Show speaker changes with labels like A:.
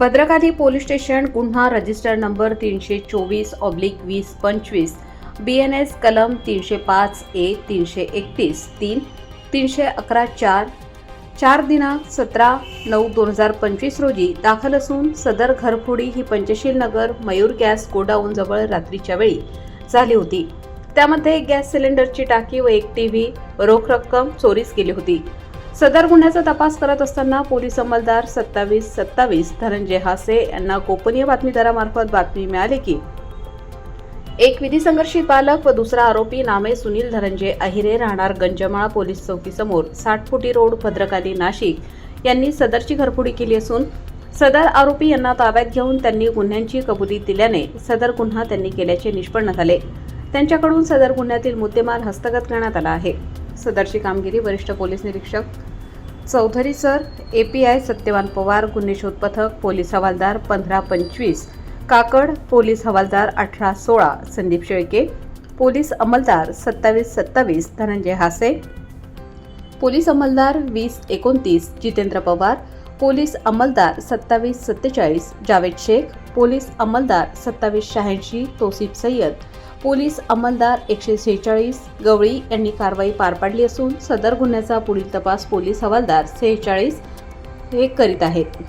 A: Bhadrakali police station गुन्हा register number तीनशे चोवीस ऑब्लिक वीस पंचवीस बी एन एस कलम तीनशे पाच ए तीनशे एकतीस तीन तीनशे अकरा चार चार दिनांक सतरा नऊ दोन हजार पंचवीस रोजी दाखल असून सदर घरफोडी ही पंचशील नगर मयूर गॅस गोडाऊनजवळ रात्रीच्या वेळी झाली होती. त्यामध्ये गॅस सिलेंडरची टाकी व एक टी व्ही रोख रक्कम चोरीस गेली होती. सदर गुन्ह्याचा तपास करत असताना पोलीस अंमलदार सत्तावीस सत्तावीस धनंजय हासे यांना गोपनीय बातमीदारामार्फत बातमी मिळाली की एक विधी संघर्षित बालक व दुसरा आरोपी नामे सुनील धनंजय अहिरे राहणार गंजमाळा पोलीस चौकीसमोर साठ फुटी रोड भद्रकाली नाशिक यांनी सदरची घरफोडी केली असून सदर आरोपी यांना ताब्यात घेऊन त्यांनी गुन्ह्यांची कबुली दिल्याने सदर गुन्हा त्यांनी केल्याचे निष्पन्न झाले. त्यांच्याकडून सदर गुन्ह्यातील मुद्देमाल हस्तगत करण्यात आला आहे. सदरची कामगिरी वरिष्ठ पोलीस निरीक्षक Chaudhari sir A P I Satyawan Pawar गुन्हे शोध पथक पोलीस हवालदार पंधरा पंचवीस काकड पोलीस हवालदार अठरा सोळा संदीप शेळके पोलीस अंमलदार सत्तावीस सत्तावीस धनंजय हासे पोलीस अंमलदार वीस एकोणतीस जितेंद्र पवार पोलीस अंमलदार सत्तावीस सत्तेचाळीस जावेद शेख पोलीस अंमलदार सत्तावीस शहाऐंशी तोसिफ सय्यद पोलीस अंमलदार एकशे सेहेचाळीस गवळी यांनी कारवाई पार पाडली असून सदर गुन्ह्याचा पुढील तपास पोलीस हवालदार सेहेचाळीस हे करीत आहेत.